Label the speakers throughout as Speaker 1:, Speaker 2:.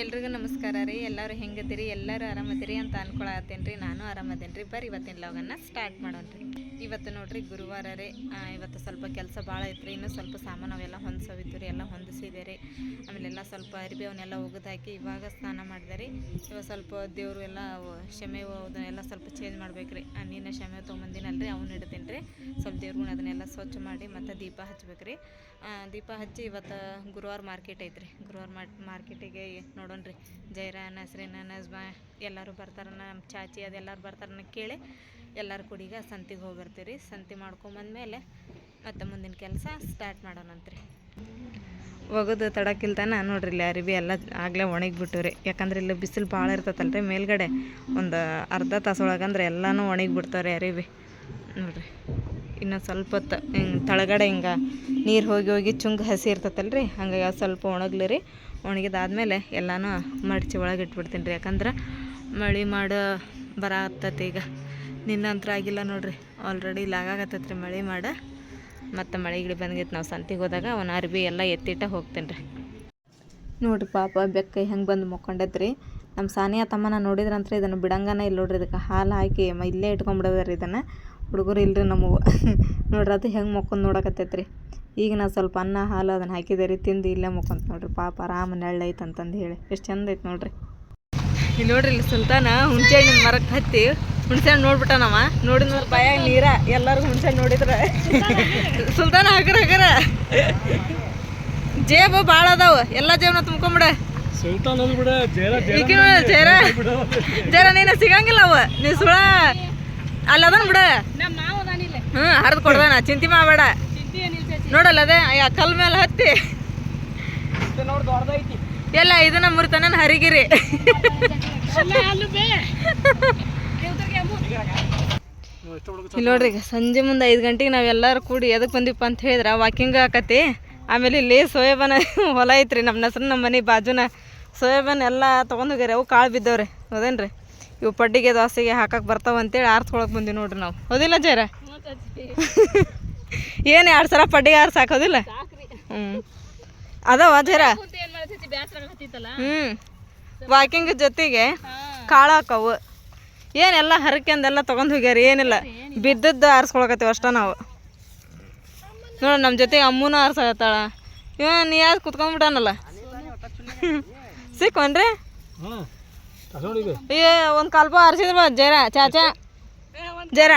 Speaker 1: ಎಲ್ರಿಗೂ ನಮಸ್ಕಾರ ರೀ. ಎಲ್ಲರೂ ಹೆಂಗದಿರಿ? ಎಲ್ಲರೂ ಆರಾಮದಿರಿ ಅಂತ ಅನ್ಕೊಳತ್ತೇನೆ ನಾನು ಆರಾಮದೇನೆ ರೀ ಬರ್ರಿ ಇವತ್ತಿನ ಲಾಗನ್ನ ಸ್ಟಾರ್ಟ್ ಮಾಡೋಣ ರೀ. ಇವತ್ತು ನೋಡ್ರಿ ಗುರುವಾರ ರೀ. ಇವತ್ತು ಸ್ವಲ್ಪ ಕೆಲಸ ಭಾಳ ಐತ್ರಿ. ಇನ್ನೂ ಸ್ವಲ್ಪ ಸಾಮಾನು ಅವೆಲ್ಲ ಹೊಂದಿಸೋವಿದ್ದು ರೀ. ಎಲ್ಲ ಹೊಂದಿಸಿದೆ ರೀ. ಆಮೇಲೆ ಎಲ್ಲ ಸ್ವಲ್ಪ ಅರಿಬಿ ಅವನ್ನೆಲ್ಲ ಹಾಕಿ ಇವಾಗ ಸ್ನಾನ ಮಾಡಿದೆ ರೀ. ಇವಾಗ ಸ್ವಲ್ಪ ದೇವರು ಎಲ್ಲ ಶಮೆ ಅದನ್ನೆಲ್ಲ ಸ್ವಲ್ಪ ಚೇಂಜ್ ಮಾಡ್ಬೇಕು ರೀ. ನೀನು ಶಮೆ ತೊಗೊಂಬಂದಿನಲ್ಲ ರೀ ಅವ್ನು ಇಡ್ತೀನಿ ರೀ. ಸ್ವಲ್ಪ ದೇವ್ರನ್ನ ಅದನ್ನೆಲ್ಲ ಸ್ವಚ್ಛ ಮಾಡಿ ಮತ್ತು ದೀಪ ಹಚ್ಚಬೇಕು ರೀ ದೀಪ ಹಚ್ಚಿ ಇವತ್ತು ಗುರುವಾರ ಮಾರ್ಕೆಟ್ ಐತ್ರಿ. ಗುರುವಾರ ಮಾರ್ ಮಾರ್ಕೆಟಿಗೆ ನೋಡೋಣ ರೀ ಜೈರ ನಸ್ರಿನ ನಜ್ಮಾ, ಎಲ್ಲರೂ ಬರ್ತಾರ ನಮ್ಮ ಚಾಚಿ, ಅದೆಲ್ಲರೂ ಬರ್ತಾರನ್ನ ಕೇಳಿ ಎಲ್ಲರೂ ಕುಡಿಗ ಸಂತಿಗೆ ಹೋಗಿರ್ತೀರಿ ರೀ ಸಂತಿ ಮಾಡ್ಕೊಂಬಂದ್ಮೇಲೆ ಮತ್ತೆ ಮುಂದಿನ ಕೆಲಸ ಸ್ಟಾರ್ಟ್ ಮಾಡೋಣಂತ್ರಿ. ಒಗದು ತಡಕಿಲ್ತಾನ ನೋಡ್ರಿ ಇಲ್ಲಿ ಅರಿವಿ ಎಲ್ಲ ಆಗಲೇ ರೀ ಯಾಕಂದ್ರೆ ಇಲ್ಲಿ ಬಿಸಿಲು ಭಾಳ ಇರ್ತೈತಲ್ಲ ರೀ ಮೇಲ್ಗಡೆ. ಒಂದು ಅರ್ಧ ತಾಸು ತಾಸೊಳಗಂದ್ರೆ ಎಲ್ಲನೂ ಒಣಗಿಬಿಡ್ತಾವ್ರಿ ಅರಿವಿ. ನೋಡ್ರಿ. ಇನ್ನು ಸ್ವಲ್ಪ ತ ಹಿಂಗೆ ತಳಗಡೆ ಹಿಂಗೆ ನೀರು ಹೋಗಿ ಹೋಗಿ ಚುಂಗ್ ಹಸಿ ಇರ್ತೈತಲ್ಲ ರೀ ಹಂಗಾಗಿ ಸ್ವಲ್ಪ ಒಣಗ್ಲಿ ರೀ ಒಣಗಿದಾದ್ಮೇಲೆ ಎಲ್ಲನೂ ಮಡಚಿ ಒಳಗೆ ಇಟ್ಬಿಡ್ತೀನಿ ರೀ. ಯಾಕಂದ್ರೆ ಮಳೆ ಮಾಡೋ ಬರ ಈಗ. ನಿನ್ನಂತರ ಆಗಿಲ್ಲ ನೋಡ್ರಿ. ಆಲ್ರೆಡಿ ಲಾಗಾಗತ್ತೈತೆ ರೀ ಮಳೆ ಮಾಡ. ಮತ್ತು ಮಳೆ ಗಿಡ ಬಂದಿತ್ತು ನಾವು ಸಂತಿಗೆ ಹೋದಾಗ ಅವನ ಅರ್ಬಿ ಎಲ್ಲ ಎತ್ತಿಟ್ಟ ಹೋಗ್ತೀನಿ ರೀ. ನೋಡ್ರಿ ಪಾಪ ಬೆಕ್ಕ ಹೆಂಗೆ ಬಂದು ಮುಕ್ಕೊಂಡೈತ್ರಿ ನಮ್ಮ ಸಾನಿಯಾ ತಮ್ಮನ ನೋಡಿದ್ರಂತ್ರ ಇದನ್ನು ಬಿಡಂಗನ ಇಲ್ಲ ನೋಡ್ರಿ. ಇದಕ್ಕೆ ಹಾಲು ಹಾಕಿ ಇಲ್ಲೇ ಇಟ್ಕೊಂಡ್ಬಿಡೋದ್ರಿ ಇದನ್ನು. ಹುಡುಗರು ಇಲ್ರಿ ನಮಗೂ. ನೋಡ್ರಿ ಅದು ಹೆಂಗೆ ಮುಕ್ಕೊಂಡು ನೋಡಕತ್ತೈತ್ರಿ. ಈಗ ನಾವು ಸ್ವಲ್ಪ ಅನ್ನ ಹಾಲು ಅದನ್ನು ಹಾಕಿದೆ ರೀ ತಿಂದು ಇಲ್ಲೇ ಮುಖಂತ ನೋಡ್ರಿ. ಪಾಪ ಆರಾಮ ನೆಳ್ಳೈತೆ ಅಂತಂದು ಹೇಳಿ. ಎಷ್ಟು ಚಂದ ಐತೆ ನೋಡ್ರಿ. ಇಲ್ಲಿ ನೋಡ್ರಿ ಇಲ್ಲಿ ಸುಲ್ತಾನ ಹುಣಸೆ ಹಣ್ಣಿನ ಮರಕ್ಕೆ ಹತ್ತಿ ಹುಣಸೆ ಹಣ್ಣು ನೋಡ್ಬಿಟ್ಟನವ ನೋಡಿದ ಮೇಲೆ ಬಾಯಾಗ ನೀರ. ಎಲ್ಲರಿಗೂ ಹುಣಸೆ ಹಣ್ಣು ನೋಡಿದ್ರೆ. ಸುಲ್ತಾನ ಹಗರ ಹಗರ. ಜೇಬು ಭಾಳ ಅದಾವ. ಎಲ್ಲ ಜೇಬನ ತುಂಬ್ಕೊಂಬಿಡ.
Speaker 2: ಜರ
Speaker 1: ಜೇರ ಜೇರ. ಜೇರ ನೀನು ಸಿಗಂಗಿಲ್ಲ ಅವ. ನೀ ಸುಳ ಅಲ್ಲದನ್ ಬಿಡ.
Speaker 3: ನಮ್ಮ ಮಾವ ಅದಾನಿಲ್ಲ
Speaker 1: ಹ್ಞೂ ಹರಿದು ಕೊಡ್ದಾನ. ಚಿಂತೆ ಮಾಡಬೇಡ. ನೋಡಲ್ಲ ಅದೇ ಅಯ್ಯ ಕಲ್ ಮೇಲೆ ಹತ್ತಿ. ಎಲ್ಲ ಇದನ್ನ ಮುರಿತಾನ ಹರಿಗಿರಿ. ಇಲ್ಲಿ ನೋಡ್ರಿ ಸಂಜೆ ಮುಂದೆ ಐದು ಗಂಟೆಗೆ ನಾವೆಲ್ಲರೂ ಕೂಡಿ ಎದಕ್ಕೆ ಬಂದಿಪ್ಪ ಅಂತ ಹೇಳಿದ್ರೆ ವಾಕಿಂಗ್ ಆಕತಿ ಆಮೇಲೆ ಇಲ್ಲಿ ಸೋಯಾಬಾನ ಹೊಲ ಐತ್ರಿ ನಮ್ಮ ಹೆಸ್ರು ನಮ್ಮ ಮನೆ ಬಾಜುನ. ಸೋಯಾಬಾನ್ ಎಲ್ಲ ತೊಗೊಂಡು ಹೋಗ್ಯಾರ ಅವು ಕಾಳು ಬಿದ್ದವ್ರಿ ಹೌದೇನ್ರಿ? ಇವು ಪಡ್ಡಿಗೆ ದೋಸೆಗೆ ಹಾಕಕ್ಕೆ ಬರ್ತಾವ ಅಂತೇಳಿ ಬಂದಿವಿ ಬಂದೀವಿ ನೋಡ್ರಿ ನಾವು. ಹೌದಿಲ್ಲ ಜೈರ ಏನು ಎರಡು ಸಲ ಪಡ್ಡಿಗೆ ಯಾರು
Speaker 3: ಸಾಕೋದಿಲ್ಲ?
Speaker 1: ಹ್ಞೂ ಅದಾವ ಜರ? ಹ್ಞೂ ವಾಕಿಂಗ್ ಜೊತೆಗೆ ಕಾಳು ಹಾಕವು. ಏನೆಲ್ಲ ಹರಕೆಂದೆಲ್ಲ ತೊಗೊಂಡು ಹೋಗ್ಯಾರ ಏನಿಲ್ಲ. ಬಿದ್ದದ್ದು ಆರಿಸ್ಕೊಳಕತ್ತೀವಿ ಅಷ್ಟ ನಾವು. ನೋಡ ನಮ್ಮ ಜೊತೆಗೆ ಅಮ್ಮನೂ ಆರ್ಸಾಕತ್ತಾಳ. ಇವ ನೀ ಯಾರು ಕುತ್ಕೊಂಡ್ಬಿಟ್ಟಾನಲ್ಲ?
Speaker 2: ತಗೊಂಡಿದೆ
Speaker 1: ಏ ಒಂದು ಕಲ್ಪ ಆರಿಸಿದ್ರ ಜರ ಚಾಚಾ. ಜರ.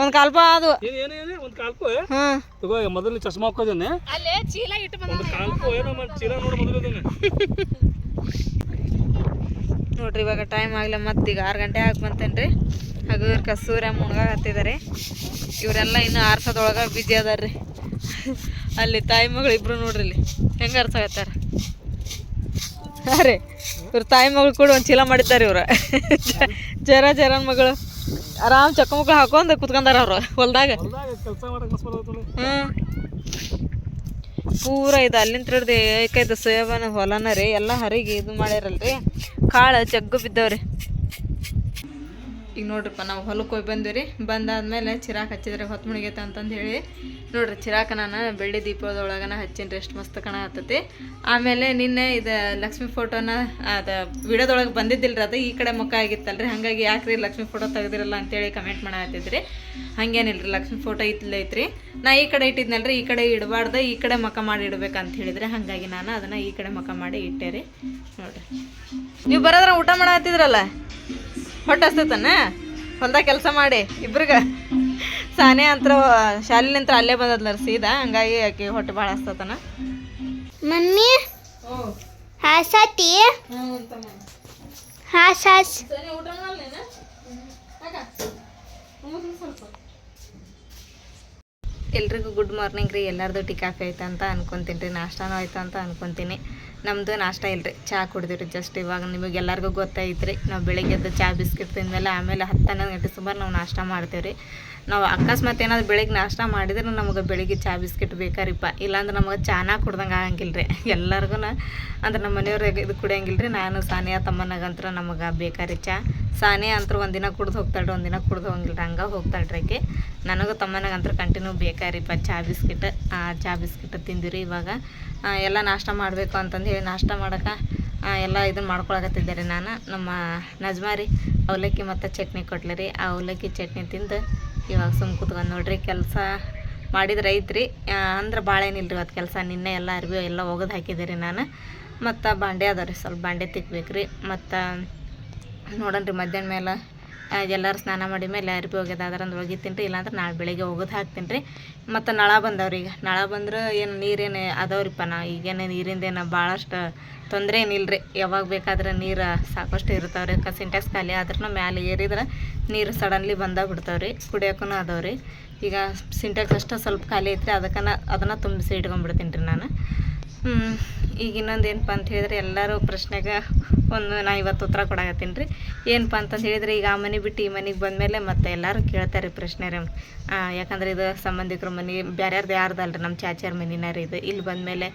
Speaker 1: ಒಂದು ಕಲ್ಪ ಅದು
Speaker 2: ಏನು ಏನು ಏನು ಒಂದು ತಗೋ ಮೊದಲು ಚಶ್ಮಾ ಹಾಕೋದೇನೆ
Speaker 3: ಅಲ್ಲೇ ಚೀಲ ಇಟ್ಟು ಬಂದ
Speaker 2: ಒಂದು ಕಾಲ್ಕು ಏನೋ ಮಾಡಿ ಚೀಲ ನೋಡಿ
Speaker 1: ನೋಡ್ರಿ ಇವಾಗ ಟೈಮ್ ಆಗ್ಲಿ ಮತ್ತೆ ಈಗ ಆರು ಗಂಟೆ ಆಗಿ ಬಂತೇನ್ರಿ. ರೀ ಹಾಗೂ ಇವ್ರ ಕಸೂರ ಮುಣಗಾಕತ್ತಿದ್ದಾರೆ ಇವರೆಲ್ಲ ಇನ್ನು ಆರ್ಸೋದೊಳಗೆ ಬಿಜಿ ಅದಾರ್ರಿ. ಅಲ್ಲಿ ತಾಯಿ ಮಗಳು ಇಬ್ರು ನೋಡ್ರಿ ಇಲ್ಲಿ. ಹೆಂಗೆ ಆರ್ಸಾಕತ್ತಾರ? ಹಾಂ ರೀ ಇವ್ರ ತಾಯಿ ಮಗಳು ಕೂಡ ಒಂದು ಚೀಲ ಮಾಡಿದ್ದಾರೆ ಇವ್ರ. ಜರ ಜರನ್ ಮಗಳು. ಆರಾಮ್ ಚಕ್ಕ ಮಕ್ಕಳು ಹಾಕೊಂಡು ಕುತ್ಕೊಂಡಾರ ಅವ್ರು ಹೊಲ್ದಾಗ. ಹ್ಮ್. ಪೂರ ಇದು ಅಲ್ಲಿಂದ ಹಿಡ್ದು ಏಕೈದ ಸೋಯಾಬಾನ್ ಹೊಲನ ರೀ ಎಲ್ಲ ಹರಿಗೆ ಇದು ಮಾಡ್ಯಾರಲ್ರಿ. ಕಾಳು ಜಗ್ಗು ಬಿದ್ದವ್ರಿ. ಈಗ ನೋಡ್ರಿಪ್ಪ, ನಾವು ಹೊಲಕ್ಕೆ ಹೋಗಿ ಬಂದ್ವಿ ರೀ ಬಂದಾದ್ಮೇಲೆ ಚಿರಾಕ್ ಹಚ್ಚಿದ್ರೆ ಹೊತ್ತು ಮುಣಿಗೈತೆ ಅಂತಂದು ಹೇಳಿ ನೋಡ್ರಿ ಚಿರಾಕ ನಾನು ಬೆಳ್ಳಿ ದೀಪದೊಳಗನ ಹಚ್ಚಿನ ರೀ, ಎಷ್ಟು ಮಸ್ತ್ ಕಣ ಹತ್ತತಿ ಆಮೇಲೆ ನಿನ್ನೆ ಇದು ಲಕ್ಷ್ಮಿ ಫೋಟೋನ, ಅದು ವಿಡಿಯೋದೊಳಗೆ ಬಂದಿದ್ದಿಲ್ಲ ರೀ ಅದು, ಈ ಕಡೆ ಮುಖ ಆಗಿತ್ತಲ್ರಿ. ಹಾಗಾಗಿ ಯಾಕ್ರಿ ಲಕ್ಷ್ಮಿ ಫೋಟೋ ತೆಗೆದಿರಲ್ಲ ಅಂತೇಳಿ ಕಮೆಂಟ್ ಮಾಡತ್ತಿದ್ರಿ ಹಂಗೇನಿಲ್ರಿ, ಲಕ್ಷ್ಮಿ ಫೋಟೋ ಇತ್ತಲೇ ಐತ್ರಿ ನಾ ಈ ಕಡೆ ಇಟ್ಟಿದ್ನಲ್ರಿ, ಈ ಕಡೆ ಇಡಬಾರ್ದು, ಈ ಕಡೆ ಮುಖ ಮಾಡಿ ಇಡ್ಬೇಕಂತ ಹೇಳಿದ್ರೆ. ಹಾಗಾಗಿ ನಾನು ಅದನ್ನು ಈ ಕಡೆ ಮುಖ ಮಾಡಿ ಇಟ್ಟೆ ರೀ. ನೋಡ್ರಿ. ನೀವು ಬರೋದ್ರ ಊಟ ಮಾಡತ್ತಿದ್ರಲ್ಲ ಹೊಟ್ಟೆ ಹಸ್ತತನ ಹೊಲ್ದಾಗ ಕೆಲಸ ಮಾಡಿ ಇಬ್ರಿಗ. ಸಾನೆ ಅಂತ ಶಾಲಿನಿಂತ್ರ ಅಲ್ಲೇ ಬಂದದ್ಲ ಸೀದಾ ಹಂಗಾಗಿ ಆಕೆ ಹೊಟ್ಟೆ ಭಾಳ ಹಸ್ತತನ.
Speaker 4: ಮಮ್ಮಿ? ಹಾಸತಿ? ಹಾಸ್
Speaker 1: ಎಲ್ರಿಗೂ ಗುಡ್ ಮಾರ್ನಿಂಗ್ ರೀ. ಎಲ್ಲರದು ಟೀ, ಕಾಫಿ ಆಯ್ತು ಅಂತ ಅನ್ಕೊಂತೀನಿ ರೀ. ನಾಷ್ಟಾನೂ ಆಯ್ತು ಅಂತ ಅನ್ಕೊಂತೀನಿ. ನಮ್ಮದು ನಾಷ್ಟ ಇಲ್ರಿ. ಚಹಾ ರೀ ಜಸ್ಟ್ ಇವಾಗ. ನಿಮಗೆ ಎಲ್ಲರಿಗೂ ಗೊತ್ತಾಯ್ತು ನಾವು ಬೆಳಗ್ಗೆ ಎದ್ದು ಚಹಾ ಬಿಸ್ಕಿಟ್ ತಿಂದಮೇಲೆ ಆಮೇಲೆ ಹತ್ತು ಹನ್ನೊಂದು ಗಂಟೆ ಸುಮಾರು ನಾವು ನಾಷ್ಟ ಮಾಡ್ತೇವೆ ರೀ ನಾವು ಅಕಸ್ಮಾತ್ ಏನಾದ್ರು ಬೆಳಿಗ್ಗೆ ನಾಷ್ಟ ಮಾಡಿದ್ರೆ ನಮಗೆ ಬೆಳಿಗ್ಗೆ ಚಹಾ ಬಿಸ್ಕಿಟ್ ಬೇಕಾರಿಪ್ಪ. ಇಲ್ಲಾಂದ್ರೆ ನಮಗೆ ಚಾನ ಕುಡ್ದಂಗೆ ಆಗಂಗಿಲ್ಲ ರೀ ಎಲ್ಲರಿಗೂ ಅಂದ್ರೆ ನಮ್ಮ ಮನೆಯವ್ರಿಗೆ ಇದು ಕುಡಿಯಂಗಿಲ್ಲ ರೀ ನಾನು, ಸಾನಿಯಾ ತಮ್ಮನಾಗಂತ್ರ ನಮಗೆ ಬೇಕಾರಿ ಚಹಾ ಸಾನಿಯಾ ಅಂತೂ ಒಂದಿನ ಕುಡ್ದು ಹೋಗ್ತಾಳ್ರಿ ಒಂದಿನ ಕುಡ್ದು ಹೋಗಿಲ್ಲ ಹಂಗೆ ಹೋಗ್ತಾಳ್ರಿ ಆಕೆ. ನನಗೂ ಅಂತೂ ಕಂಟಿನ್ಯೂ ಬೇಕಾರಿಪ್ಪ ಚಹಾ ಬಿಸ್ಕಿಟ್ ಚಾ ಬಿಸ್ಕಿಟ್ ತಿಂದಿರಿ ಇವಾಗ. ಎಲ್ಲ ನಾಷ್ಟ ಮಾಡಬೇಕು ಅಂತಂದು ಹೇಳಿ ನಾಷ್ಟ ಮಾಡೋಕೆ ಎಲ್ಲ ಇದನ್ನು ಮಾಡ್ಕೊಳಕತ್ತಿದ್ದೆ ರೀ ನಾನು. ನಮ್ಮ ನಜ್ಮಾರಿ ಅವಲಕ್ಕಿ ಮತ್ತು ಚಟ್ನಿ ಕೊಟ್ಲೆ ರೀ ಆ ಅವಲಕ್ಕಿ ಚಟ್ನಿ ತಿಂದು ಇವಾಗ ಸುಮ್ ಕೂತ್ಕೊಂಡು ನೋಡ್ರಿ ಕೆಲಸ ಮಾಡಿದ್ರೆ ಐತ್ರಿ ಅಂದ್ರೆ ಭಾಳ ಏನಿಲ್ಲ ರೀ ಇವತ್ತು ಕೆಲಸ, ನಿನ್ನೆ ಎಲ್ಲ ಅರ್ಬಿ ಎಲ್ಲ ಒಗೆದು ಹಾಕಿದ್ದೆ ರೀ ನಾನು. ಮತ್ತು ಬಾಂಡೆ ಅದಾವ ರೀ ಸ್ವಲ್ಪ ಬಾಂಡೆ ತಿಕ್ಬೇಕು ರೀ ಮತ್ತು ನೋಡೋಣ ರೀ ಮಧ್ಯಾಹ್ನ ಮೇಲೆ. ಎಲ್ಲರೂ ಸ್ನಾನ ಮಾಡಿದ ಮೇಲೆ ಅರ್ಬಿ ಹೋಗ್ಯದ ಅದ್ರಂದು ಒಗಿತೀನಿ ರೀ, ಇಲ್ಲಾಂದ್ರೆ ನಾಳೆ ಬೆಳಿಗ್ಗೆ ಹೋಗೋದು ಹಾಕ್ತೀನಿ ರೀ. ಮತ್ತು ನಳ ಬಂದವ್ರಿ ಈಗ. ನಳ ಬಂದ್ರೆ ಏನು ನೀರೇನು ಅದಾವ್ರಿಪ್ಪ ನಾ, ಈಗೇನು ನೀರಿಂದೇನು ಭಾಳಷ್ಟು ತೊಂದರೆ ಏನಿಲ್ಲ ರೀ ಯಾವಾಗ ಬೇಕಾದ್ರೆ ನೀರು ಸಾಕಷ್ಟು ಇರ್ತಾವೆ ರೀ ಸಿಂಟೆಕ್ಸ್ ಖಾಲಿ ಆದ್ರೂ ಮ್ಯಾಲೆ ಏರಿದ್ರೆ ನೀರು ಸಡನ್ಲಿ ಬಂದಾಗ ಬಿಡ್ತಾವ್ರಿ ಕುಡಿಯೋಕ್ಕೂ ಅದಾವೆ ರೀ ಈಗ ಸಿಂಟೆಕ್ಸ್ ಅಷ್ಟೇ ಸ್ವಲ್ಪ ಖಾಲಿ ಐತ್ರಿ ಅದಕ್ಕೆ ಅದನ್ನು ತುಂಬಿಸಿ ಇಟ್ಕೊಂಡ್ಬಿಡ್ತೀನಿ ರೀ ನಾನು. ಈಗ ಇನ್ನೊಂದು ಏನಪ್ಪ ಅಂತ ಹೇಳಿದ್ರೆ ಎಲ್ಲರೂ ಪ್ರಶ್ನೆಗೆ ಒಂದು ನಾ ಇವತ್ತು ಉತ್ತರ ಕೊಡಾಕತ್ತೀನಿ ರೀ. ಏನಪ್ಪ ಅಂತಂದು ಹೇಳಿದ್ರೆ ಈಗ ಆ ಮನೆ ಬಿಟ್ಟು ಈ ಮನೆಗೆ ಬಂದಮೇಲೆ ಮತ್ತೆ ಎಲ್ಲರೂ ಕೇಳ್ತಾರೆ ಪ್ರಶ್ನೆ ರೀ. ಯಾಕಂದ್ರೆ ಇದು ಸಂಬಂಧಿಕರ ಮನೆ ಬೇರೆಯವ್ರದ್ದು ಯಾರ್ದಲ್ರಿ ನಮ್ಮ ಚಾಚಿಯವ್ರ ಮನಿನ ರೀ ಇದು. ಇಲ್ಲಿ ಬಂದಮೇಲೆ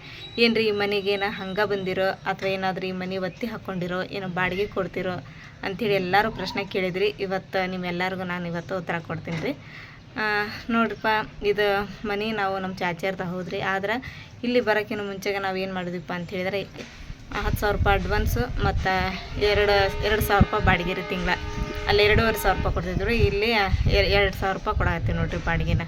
Speaker 1: ಏನು ರೀ ಈ ಮನೆಗೇನ ಹಂಗೆ ಬಂದಿರೋ ಅಥವಾ ಏನಾದರೂ ಈ ಮನೆ ಒತ್ತಿ ಹಾಕ್ಕೊಂಡಿರೋ ಏನೋ ಬಾಡಿಗೆ ಕೊಡ್ತಿರೋ ಅಂಥೇಳಿ ಎಲ್ಲರೂ ಪ್ರಶ್ನೆ ಕೇಳಿದ್ರಿ. ಇವತ್ತು ನಿಮ್ಮೆಲ್ಲರಿಗೂ ನಾನು ಇವತ್ತು ಉತ್ತರ ಕೊಡ್ತೀನಿ ರೀ. ನೋಡ್ರಿಪ್ಪ, ಇದು ಮನೆ ನಾವು ನಮ್ಮ ಚಾಚಿಯರ್ದ ಹೋದ್ರಿ. ಆದ್ರೆ ಇಲ್ಲಿ ಬರೋಕ್ಕಿಂತ ಮುಂಚೆಗೆ ನಾವು ಏನು ಮಾಡಿದ್ವಿಪ್ಪ ಅಂತ ಹೇಳಿದ್ರೆ, ಹತ್ತು ಸಾವಿರ ರೂಪಾಯಿ ಅಡ್ವಾನ್ಸು ಮತ್ತು ಎರಡು ಎರಡು ಸಾವಿರ ರೂಪಾಯಿ ಬಾಡಿಗೆ ರೀ ತಿಂಗಳ. ಅಲ್ಲಿ ಎರಡೂವರೆ ಸಾವಿರ ರೂಪಾಯಿ ಕೊಡ್ತಿದ್ರು. ಇಲ್ಲಿ ಎರಡು ಸಾವಿರ ರೂಪಾಯಿ ಕೊಡಾಕತ್ತೀವಿ ನೋಡ್ರಿ ಬಾಡಿಗೆನ.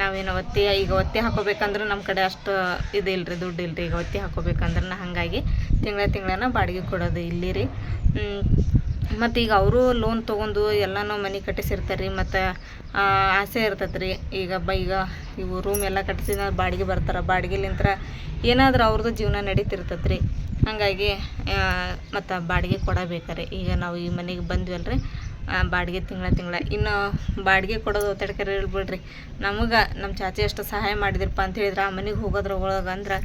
Speaker 1: ನಾವೇನು ಒತ್ತಿ, ಈಗ ಒತ್ತಿ ಹಾಕೋಬೇಕಂದ್ರೆ ನಮ್ಮ ಕಡೆ ಅಷ್ಟು ಇದು ಇಲ್ರಿ, ದುಡ್ಡು ಇಲ್ರಿ. ಈಗ ಒತ್ತಿ ಹಾಕೋಬೇಕಂದ್ರೆ ಹಾಗಾಗಿ ತಿಂಗಳ ತಿಂಗಳನ ಬಾಡಿಗೆ ಕೊಡೋದು ಇಲ್ಲಿ ರೀ ಮತ್ತು ಈಗ ಅವರು ಲೋನ್ ತೊಗೊಂಡು ಎಲ್ಲನೂ ಮನೆ ಕಟ್ಟಿಸಿರ್ತಾರೆ ರೀ ಮತ್ತು ಆಸೆ ಇರ್ತೈತೆ ರೀ ಈಗ ಬ, ಈಗ ಇವು ರೂಮ್ ಎಲ್ಲ ಕಟ್ಟಿಸಿದ ಬಾಡಿಗೆ ಬರ್ತಾರೆ. ಬಾಡಿಗೆಲಿಂತ್ರ ಏನಾದರೂ ಅವ್ರದ್ದು ಜೀವನ ನಡೀತಿರ್ತೈತೆ ರೀ ಹಾಗಾಗಿ ಮತ್ತು ಬಾಡಿಗೆ ಕೊಡಬೇಕಾರೆ. ಈಗ ನಾವು ಈ ಮನೆಗೆ ಬಂದ್ವಲ್ಲ ರೀ ಬಾಡಿಗೆ ತಿಂಗಳ ತಿಂಗಳ. ಇನ್ನು ಬಾಡಿಗೆ ಕೊಡೋದು ಒತ್ತಡಕರ ಹೇಳ್ಬಿಡ್ರಿ. ನಮಗೆ ನಮ್ಮ ಚಾಚಿ ಎಷ್ಟು ಸಹಾಯ ಮಾಡಿದ್ರಪ್ಪ ಅಂತ ಹೇಳಿದ್ರೆ, ಆ ಮನೆಗೆ ಹೋಗೋದ್ರ ಒಳಗೆ ಅಂದ್ರೆ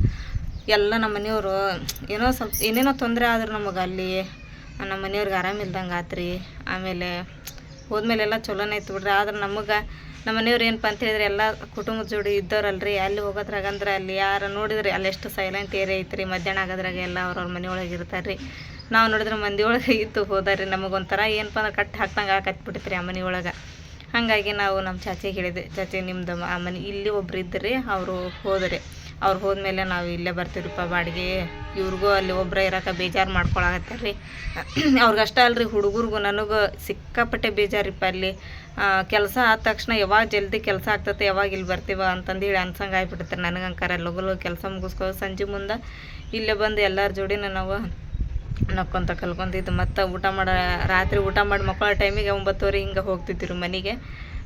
Speaker 1: ಎಲ್ಲ ನಮ್ಮ ಮನೆಯವರು ಏನೋ ಸ್ವಲ್ಪ, ಏನೇನೋ ತೊಂದರೆ ಆದ್ರೆ ನಮಗೆ ಅಲ್ಲಿ ನಮ್ಮ ಮನೆಯವ್ರಿಗೆ ಆರಾಮಿಲ್ದಂಗೆ ಆತ್ರಿ. ಆಮೇಲೆ ಹೋದ್ಮೇಲೆ ಎಲ್ಲ ಚಲೋನೇ ಇತ್ತು ಬಿಡ್ರಿ. ಆದ್ರೆ ನಮಗೆ, ನಮ್ಮ ಮನೆಯವ್ರು ಏನಪ್ಪ ಅಂತ ಹೇಳಿದ್ರೆ ಎಲ್ಲ ಕುಟುಂಬದ ಜೋಡಿ ಇದ್ದವ್ರಲ್ರಿ. ಅಲ್ಲಿ ಹೋಗೋದ್ರಾಗ ಅಂದ್ರೆ ಅಲ್ಲಿ ಯಾರು ನೋಡಿದ್ರಿ ಅಲ್ಲಿ ಎಷ್ಟು ಸೈಲೆಂಟ್ ಏರಿಯಾ ಐತ್ರಿ. ಮಧ್ಯಾಹ್ನ ಆಗೋದ್ರಾಗ ಎಲ್ಲ ಅವ್ರವ್ರ ಮನೆಯೊಳಗೆ ಇರ್ತಾರೆ ರೀ ನಾವು ನೋಡಿದ್ರೆ ಮಂದಿ ಒಳಗೆ ಇದ್ದು ಹೋದಾರಿ ನಮಗೊಂಥರ ಏನಪ್ಪ ಅಂದ್ರೆ ಕಟ್ ಹಾಕ್ದಂಗೆ ಆಕತ್ಬಿಟ್ಟಿತ್ತು ರೀ ಆ ಮನೆ ಒಳಗೆ. ಹಾಗಾಗಿ ನಾವು ನಮ್ಮ ಚಾಚಿಗೆ ಹೇಳಿದೆ ಚಾಚಿ ನಿಮ್ಮದು ಆ ಮನೆ ಇಲ್ಲಿ ಒಬ್ರು ಇದ್ರಿ, ಅವರು ಹೋದ್ರಿ. ಅವ್ರು ಹೋದ್ಮೇಲೆ ನಾವು ಇಲ್ಲೇ ಬರ್ತೀವ್ರಿಪ್ಪ ಬಾಡಿಗೆ. ಇವ್ರಿಗೂ ಅಲ್ಲಿ ಒಬ್ಬರೇ ಇರೋಕೆ ಬೇಜಾರು ಮಾಡ್ಕೊಳಕತ್ತಾರ ರೀ ಅವ್ರಿಗಷ್ಟೇ ಅಲ್ರಿ ಹುಡುಗರಿಗೂ ನನಗೂ ಸಿಕ್ಕಾಪಟ್ಟೆ ಬೇಜಾರಿಪ್ಪ ಅಲ್ಲಿ. ಕೆಲಸ ಆದ ತಕ್ಷಣ ಯಾವಾಗ ಜಲ್ದಿ ಕೆಲಸ ಆಗ್ತತೆ, ಯಾವಾಗ ಇಲ್ಲಿ ಬರ್ತೀವ ಅಂತಂದು ಹೇಳಿ ಅನ್ಸಂಗೆ ಆಗ್ಬಿಡುತ್ತೆ ನನಗಂಕಾರ ಲಗು ಲಗು ಕೆಲಸ ಮುಗಿಸ್ಕೊ ಸಂಜೆ ಮುಂದೆ ಇಲ್ಲೇ ಬಂದು ಎಲ್ಲರ ಜೋಡಿನ ನಾವು ನಕ್ಕೊಂತ ಕಲ್ಕೊಂತಿದ್ದು. ಮತ್ತು ಊಟ ಮಾಡೋ, ರಾತ್ರಿ ಊಟ ಮಾಡಿ ಮಕ್ಕಳ ಟೈಮಿಗೆ ಒಂಬತ್ತುವರೆ ಹಿಂಗೆ ಹೋಗ್ತಿದ್ದರು ಮನೆಗೆ.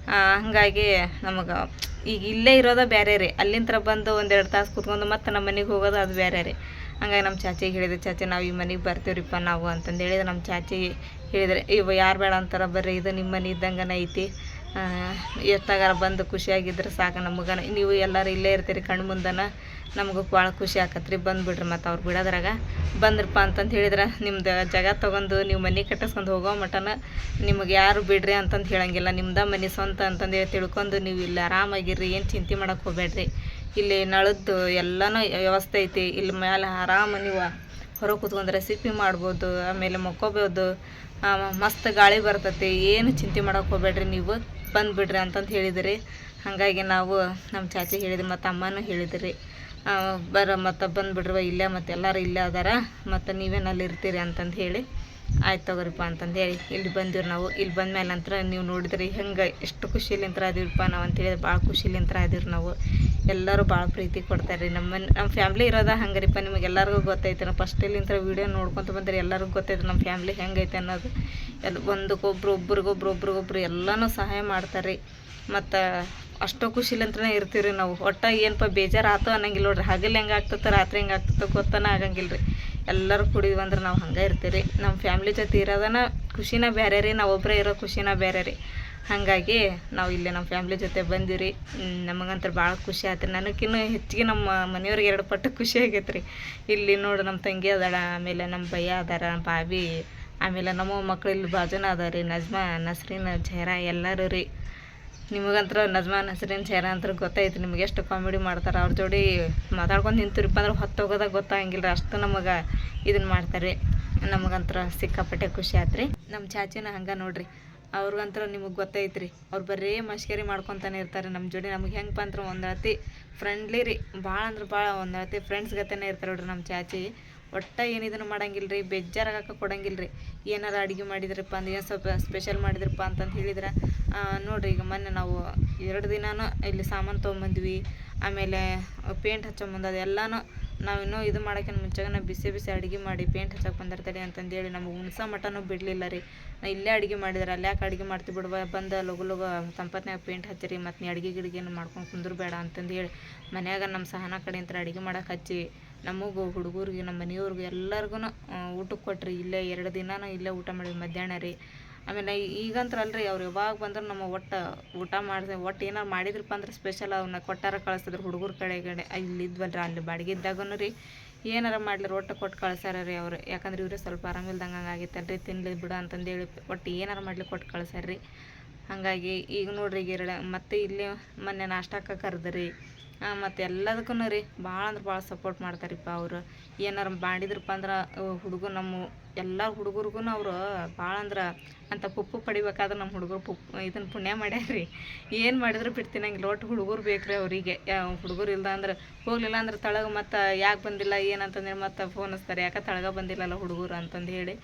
Speaker 1: ಹಾಗಾಗಿ ನಮಗೆ ಈಗ ಇಲ್ಲೇ ಇರೋದ ಬೇರೆ ರೀ. ಅಲ್ಲಿಂದ ಬಂದು ಒಂದೆರಡು ತಾಸು ಕೂತ್ಕೊಂಡು ಮತ್ತೆ ನಮ್ಮ ಮನೆಗೆ ಹೋಗೋದು ಅದು ಬೇರೆ ರೀ. ಹಂಗಾಗಿ ನಮ್ಮ ಚಾಚಿಗೆ ಹೇಳಿದೆ, ಚಾಚಿ, ನಾವು ಈ ಮನೆಗೆ ಬರ್ತೀವ್ರಿಪ್ಪ ನಾವು ಅಂತಂದು ಹೇಳಿದ್ರೆ ನಮ್ಮ ಚಾಚಿ ಹೇಳಿದ್ರೆ, ಇವ ಯಾರು ಬೇಡ ಅಂತಾರೆ, ಬರ್ರಿ, ಇದು ನಿಮ್ಮ ಮನೆ ಇದ್ದಂಗನ ಐತಿ. ಎಷ್ಟಾಗಾರ ಬಂದು ಖುಷಿಯಾಗಿದ್ರೆ ಸಾಕು ನಮಗನ ನೀವು ಎಲ್ಲರೂ ಇಲ್ಲೇ ಇರ್ತೀರಿ ಕಣ್ಣು ಮುಂದನ, ನಮಗೂ ಭಾಳ ಖುಷಿ ಆಕತ್ರಿ. ಬಂದುಬಿಡ್ರಿ ಮತ್ತು ಅವ್ರು ಬಿಡೋದ್ರಾಗ. ಬಂದ್ರಪ್ಪ ಅಂತಂದು ಹೇಳಿದ್ರೆ, ನಿಮ್ದು ಜಾಗ ತೊಗೊಂಡು ನೀವು ಮನೆ ಕಟ್ಟಿಸ್ಕೊಂಡು ಹೋಗೋ ಮಟನ ನಿಮಗೆ ಯಾರು ಬಿಡ್ರಿ ಅಂತಂದು ಹೇಳಂಗಿಲ್ಲ. ನಿಮ್ದ ಮನೆ ಸ್ವಂತ ಅಂತಂದು ಹೇಳಿ ತಿಳ್ಕೊಂಡು ನೀವು ಇಲ್ಲಿ ಆರಾಮಾಗಿರ್ರಿ, ಏನು ಚಿಂತೆ ಮಾಡೋಕ್ಕೆ ಹೋಗ್ಬೇಡ್ರಿ. ಇಲ್ಲಿ ನಳದ್ದು ಎಲ್ಲನೂ ವ್ಯವಸ್ಥೆ ಐತಿ. ಇಲ್ಲಿ ಮೇಲೆ ಆರಾಮ ನೀವು ಹೊರಗೆ ಕೂತ್ಕೊಂಡ್ರೆ ಸಿಪ್ಪಿ ಮಾಡ್ಬೋದು, ಆಮೇಲೆ ಮಕ್ಕೋಬೋದು. ಮಸ್ತ್ ಗಾಳಿ ಬರ್ತೈತಿ. ಏನು ಚಿಂತೆ ಮಾಡೋಕೆ ಹೋಗ್ಬೇಡ್ರಿ ನೀವು. ಬಂದುಬಿಡ್ರಿ ಅಂತಂದು ಹೇಳಿದ್ರಿ. ಹಾಗಾಗಿ ನಾವು ನಮ್ಮ ಚಾಚಿ ಹೇಳಿದ್ರು, ಮತ್ತು ಅಮ್ಮನೂ ಹೇಳಿದ್ರಿ. ಬರ, ಮತ್ತು ಬಂದುಬಿಡ್ರಿ ಇಲ್ಲೇ ಮತ್ತು ಎಲ್ಲರೂ ಇಲ್ಲೇ ಅದಾರ, ಮತ್ತು ನೀವೇನು ಅಲ್ಲಿ ಇರ್ತೀರಿ ಅಂತಂದು ಹೇಳಿ. ಆಯ್ತು ತಗೋರಿಪ್ಪ ಅಂತಂದು ಹೇಳಿ ಇಲ್ಲಿ ಬಂದಿವ್ರಿ ನಾವು. ಇಲ್ಲಿ ಬಂದ ಮೇಲೆ ನಂತರ ನೀವು ನೋಡಿದ್ರಿ ಹೆಂಗೆ ಎಷ್ಟು ಖುಷಿಲಿಂತ್ರ ಅದೀವಪ್ಪ ನಾವು ಅಂತೇಳಿ ಭಾಳ ಖುಷಿಲಿಂತ್ರ ಅದೀವಿ ನಾವು. ಎಲ್ಲರೂ ಭಾಳ ಪ್ರೀತಿ ಕೊಡ್ತಾರೆ ರೀ ನಮ್ಮ ನಮ್ಮ ಫ್ಯಾಮ್ಲಿ ಇರೋದ ಹಂಗರಿಪ್ಪ ನಿಮಗೆ ಎಲ್ಲರಿಗೂ ಗೊತ್ತೈತೆ. ನಾವು ಫಸ್ಟಲ್ಲಿಂತ್ರ ವೀಡಿಯೋ ನೋಡ್ಕೊತ ಬಂದ್ರೆ ಎಲ್ಲರಿಗೂ ಗೊತ್ತೈತೆ ನಮ್ಮ ಫ್ಯಾಮ್ಲಿ ಹೆಂಗೈತೆ ಅನ್ನೋದು. ಎಲ್ಲ ಒಂದಕ್ಕೊಬ್ರು, ಒಬ್ರಿಗೊಬ್ರು ಒಬ್ರಿಗೊಬ್ರು ಎಲ್ಲನೂ ಸಹಾಯ ಮಾಡ್ತಾರೆ ರೀ ಮತ್ತು ಅಷ್ಟು ಖುಷಿಲಿಂತ್ರೇ ಇರ್ತೀವಿ ರೀ ನಾವು. ಒಟ್ಟ ಏನಪ್ಪ ಬೇಜಾರು ಆತು ಅನ್ನಂಗಿಲ್ಲ ನೋಡ್ರಿ. ಹಗಲು ಹೆಂಗೆ ಆಗ್ತದೆ ರಾತ್ರಿ ಹೆಂಗೆ ಆಗ್ತದೆ ಗೊತ್ತನ ಆಗಂಗಿಲ್ಲ ರೀ ಎಲ್ಲರೂ ಕುಡಿದ್ವಿ ಅಂದ್ರೆ ನಾವು ಹಂಗೆ ಇರ್ತೀವಿ ರೀ ನಮ್ಮ ಫ್ಯಾಮ್ಲಿ ಜೊತೆ ಇರೋದನ ಖುಷಿನ ಬೇರೆ ರೀ ನಾವು ಒಬ್ಬರೇ ಇರೋ ಖುಷಿನ ಬೇರೆ ರೀ ಹಾಗಾಗಿ ನಾವು ಇಲ್ಲಿ ನಮ್ಮ ಫ್ಯಾಮ್ಲಿ ಜೊತೆ ಬಂದಿರಿ. ನಮಗಂತೂ ಭಾಳ ಖುಷಿ ಆಯ್ತು ನನಗಿನ್ನೂ ಹೆಚ್ಚಿಗೆ ನಮ್ಮ ಮನೆಯವ್ರಿಗೆ ಎರಡು ಪಟ್ಟು ಖುಷಿ ಆಗೈತೆ ರೀ ಇಲ್ಲಿ ನೋಡು ನಮ್ಮ ತಂಗಿ ಅದಾಳ, ಆಮೇಲೆ ನಮ್ಮ ಭಯ್ಯ ಅದಾರ ಭಾವಿ ಆಮೇಲೆ ನಮ್ಮ ಮಕ್ಳು ಇಲ್ಲಿ ಬಾಜುನ ಅದ ರೀ ನಜ್ಮಾ, ನಸ್ರಿನ ಜಹರಾ ಎಲ್ಲರೂ ರೀ. ನಿಮಗಂತ್ರ ನಜ್ಮಾ ನಸ್ರೀನ್ ಚೇರ ಅಂತ ಗೊತ್ತಾಯ್ತು ನಿಮ್ಗೆ ಎಷ್ಟು ಕಾಮಿಡಿ ಮಾಡ್ತಾರೆ? ಅವ್ರ ಜೋಡಿ ಮಾತಾಡ್ಕೊಂಡು ನಿಂತಿರಪ್ಪ ಅಂದ್ರೆ ಹೊತ್ತು ಹೋಗೋದಾಗ ಗೊತ್ತಾಗಂಗಿಲ್ಲ, ಅಷ್ಟು ನಮಗೆ ಇದನ್ನು ಮಾಡ್ತಾರೆ. ನಮಗಂತ್ರ ಸಿಕ್ಕಾಪಟ್ಟೆ ಖುಷಿ ಆತ್ರಿ. ನಮ್ಮ ಚಾಚಿನ ಹಂಗೆ ನೋಡ್ರಿ, ಅವ್ರಿಗಂತ್ರ ನಿಮಗೆ ಗೊತ್ತೈತ್ರಿ, ಅವ್ರು ಬರೀ ಮಶ್ಕರಿ ಮಾಡ್ಕೊತಾನೆ ಇರ್ತಾರೆ ನಮ್ಮ ಜೋಡಿ ನಮ್ಗೆ ಹೆಂಗಪ್ಪ ಅಂದ್ರೆ ಒಂದು ಫ್ರೆಂಡ್ಲಿ ರೀ ಭಾಳ ಅಂದ್ರೆ ಭಾಳ ಒಂದು ಫ್ರೆಂಡ್ಸ್ ಗತೆನೇ ಇರ್ತಾರೆ ನೋಡ್ರಿ ನಮ್ಮ ಚಾಚಿ. ಒಟ್ಟ ಏನಿದನ್ನು ಮಾಡಂಗಿಲ್ಲ ರೀ ಬೇಜಾರಾಗಕ್ಕೆ ಕೊಡಂಗಿಲ್ಲ ರೀ ಏನಾರು ಅಡುಗೆ ಮಾಡಿದ್ರಪ್ಪ ಅಂದ್ರೆ ಏನು ಸ್ವಲ್ಪ ಸ್ಪೆಷಲ್ ಮಾಡಿದ್ರಪ್ಪ ಅಂತಂದು ಹೇಳಿದ್ರೆ. ನೋಡಿರಿ ಈಗ ಮೊನ್ನೆ ನಾವು ಎರಡು ದಿನಾನು ಇಲ್ಲಿ ಸಾಮಾನು ತೊಗೊಂಬಂದ್ವಿ. ಆಮೇಲೆ ಪೇಂಟ್ ಹಚ್ಚೊಂಬಂದು ಅದೆಲ್ಲನೂ ನಾವಿನ್ನೂ ಇದು ಮಾಡೋಕ್ಕಿಂತ ಮುಂಚೆಗೆ ನಾವು ಬಿಸಿ ಬಿಸಿ ಅಡುಗೆ ಮಾಡಿ ಪೇಂಟ್ ಹಚ್ಚಕ್ಕೆ ಬಂದಿರ್ತಾರೆ ಅಂತಂದೇಳಿ ನಮಗೆ ಉಣ್ಸೋ ಮಟನೂ ಬಿಡಲಿಲ್ಲ ರೀ. ನಾ ಇಲ್ಲೇ ಅಡುಗೆ ಮಾಡಿದ್ರೆ, ಅಲ್ಲಿ ಯಾಕೆ ಅಡುಗೆ ಮಾಡ್ತೀವಿ ಬಿಡುವ, ಬಂದು ಲಗು ಲಗು ತಂಪತ್ನಾಗ ಪೇಂಟ್ ಹಚ್ಚಿರಿ, ಮತ್ತು ನೀ ಅಡುಗೆ ಗಿಡ್ಗೇನು ಮಾಡ್ಕೊಂಡು ಕುಂದ್ರಬೇಡ ಅಂತಂದು ಹೇಳಿ ಮನ್ಯಾಗ ನಮ್ಮ ಸಹನ ಕಡೆಯಿಂದ ಅಡುಗೆ ಮಾಡೋಕೆ ಹಚ್ಚಿ ನಮಗೂ ಹುಡುಗರಿಗೆ, ನಮ್ಮ ಮನೆಯವ್ರಿಗೆ ಎಲ್ಲರಿಗೂ ಊಟಕ್ಕೆ ಕೊಟ್ರಿ, ಇಲ್ಲೇ ಎರಡು ದಿನಾನು ಇಲ್ಲೇ ಊಟ ಮಾಡಿದ್ವಿ ಮಧ್ಯಾಹ್ನ ರೀ. ಆಮೇಲೆ ಅಲ್ರಿ ಅವ್ರು ಯಾವಾಗ ಬಂದ್ರೆ ನಮ್ಮ ಒಟ್ಟು ಊಟ ಮಾಡಿದೆ, ಒಟ್ಟು ಏನಾರು ಮಾಡಿದ್ರಪ್ಪ ಅಂದ್ರೆ ಸ್ಪೆಷಲ್ ಅವನ್ನ ಕೊಟ್ಟಾರ ಕಳಿಸಿದ್ರು ಹುಡುಗರ ಕಡೆ ಕಡೆ ಇಲ್ಲಿ ಇದ್ವಲ್ರಿ, ಅಲ್ಲಿ ಬಾಡಿಗೆ ರೀ ಏನಾರ ಮಾಡ್ಲಿರಿ ಒಟ್ಟು ಕೊಟ್ಟು ಕಳ್ಸಾರ ರೀ ಅವ್ರು. ಯಾಕಂದ್ರೆ ಇವ್ರಿಗೆ ಸ್ವಲ್ಪ ಆರಾಮಿಲ್ದಂಗೆ ಆಗಿತ್ತಲ್ರಿ ತಿನ್ಲಿ ಬಿಡು ಅಂತಂದೇಳಿ ಒಟ್ಟು ಏನಾರ ಮಾಡ್ಲಿ ಕೊಟ್ಟು ಕಳ್ಸಾರ ರೀ. ಹಾಗಾಗಿ ಈಗ ನೋಡ್ರಿ ಈಗ ಮತ್ತೆ ಇಲ್ಲಿ ಮೊನ್ನೆ ನಾಷ್ಟಕ್ಕೆ ಕರೆದ್ರಿ. ಮತ್ತು ಎಲ್ಲದಕ್ಕೂ ರೀ, ಭಾಳ ಅಂದ್ರೆ ಭಾಳ ಸಪೋರ್ಟ್ ಮಾಡ್ತಾರಿಪ್ಪ ಅವರು. ಏನಾರು ಮಾಡಿದ್ರಪ್ಪ ಅಂದ್ರೆ ಹುಡುಗ ನಮ್ಮ ಎಲ್ಲ ಹುಡುಗರಿಗೂ ಅವರು ಭಾಳ ಅಂದ್ರೆ ಅಂತ ಪುಪ್ಪು ಪಡಿಬೇಕಾದ್ರೆ ನಮ್ಮ ಹುಡುಗರು ಪುಪ್ಪು ಇದನ್ನು ಪುಣ್ಯ ಮಾಡ್ಯಾರ್ರಿ. ಏನು ಮಾಡಿದ್ರು ಬಿಡ್ತೀನಂಗಿಲ್ಲ ಒಟ್ಟು ಹುಡುಗರು ಬೇಕ್ರಿ ಅವರಿಗೆ. ಹುಡುಗರು ಇಲ್ಲ ಅಂದ್ರೆ ಹೋಗ್ಲಿಲ್ಲ ಅಂದ್ರೆ ತಳಗ ಮತ್ತು ಯಾಕೆ ಬಂದಿಲ್ಲ ಏನಂತಂದ್ರೆ ಮತ್ತೆ ಫೋನ್ ಹಚ್ತಾರೆ. ಯಾಕೆ ತಳಗ ಬಂದಿಲ್ಲಲ್ಲ ಹುಡುಗರು ಅಂತಂದು ಹೇಳಿ.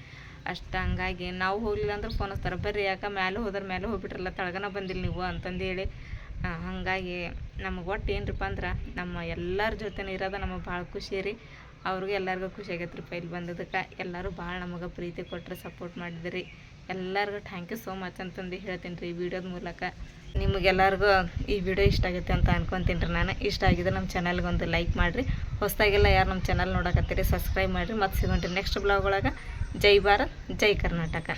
Speaker 1: ಅಷ್ಟು ಹಂಗಾಗಿ ನಾವು ಹೋಗಲಿಲ್ಲ ಅಂದ್ರೆ ಫೋನ್ ಹಚ್ತಾರೆ. ಬರ್ರಿ ಯಾಕೆ ಮೇಲೆ ಹೋದ್ರೆ ಮೇಲೆ ಹೋಗ್ಬಿಟ್ರಲ್ಲ, ತಳಗನ ಬಂದಿಲ್ಲ ನೀವು ಅಂತಂದು ಹೇಳಿ. ಹಾಗಾಗಿ ನಮಗೆ ಒಟ್ಟು ಏನರಪ್ಪ ಅಂದ್ರೆ ನಮ್ಮ ಎಲ್ಲರ ಜೊತೆನೇ ಇರೋದು ನಮಗೆ ಭಾಳ ಖುಷಿ ರೀ. ಅವ್ರಿಗೂ ಎಲ್ಲರಿಗೂ ಖುಷಿ ಆಗೈತ್ರಿಪ್ಪ ಇಲ್ಲಿ ಬಂದದಕ್ಕೆ. ಎಲ್ಲರೂ ಭಾಳ ನಮಗೆ ಪ್ರೀತಿ ಕೊಟ್ಟರೆ ಸಪೋರ್ಟ್ ಮಾಡಿದ್ರಿ. ಎಲ್ಲರಿಗೂ ಥ್ಯಾಂಕ್ ಯು ಸೋ ಮಚ್ ಅಂತಂದು ಹೇಳ್ತೀನಿ ರೀ ಈ ವಿಡಿಯೋದ ಮೂಲಕ. ನಿಮಗೆಲ್ಲರಿಗೂ ಈ ವಿಡಿಯೋ ಇಷ್ಟ ಆಗೈತೆ ಅಂತ ಅನ್ಕೊತೀನಿ ರೀ ನಾನು. ಇಷ್ಟ ಆಗಿದ್ರೆ ನಮ್ಮ ಚಾನಲ್ಗೆ ಒಂದು ಲೈಕ್ ಮಾಡಿರಿ. ಹೊಸದಾಗೆಲ್ಲ ಯಾರು ನಮ್ಮ ಚಾನಲ್ ನೋಡಕತ್ತೀರಿ ಸಬ್ಸ್ಕ್ರೈಬ್ ಮಾಡಿರಿ. ಮತ್ತೆ ಸಿಗೋಣ್ರಿ ನೆಕ್ಸ್ಟ್ ಬ್ಲಾಗ್ ಒಳಗೆ. ಜೈ ಭಾರತ್, ಜೈ ಕರ್ನಾಟಕ.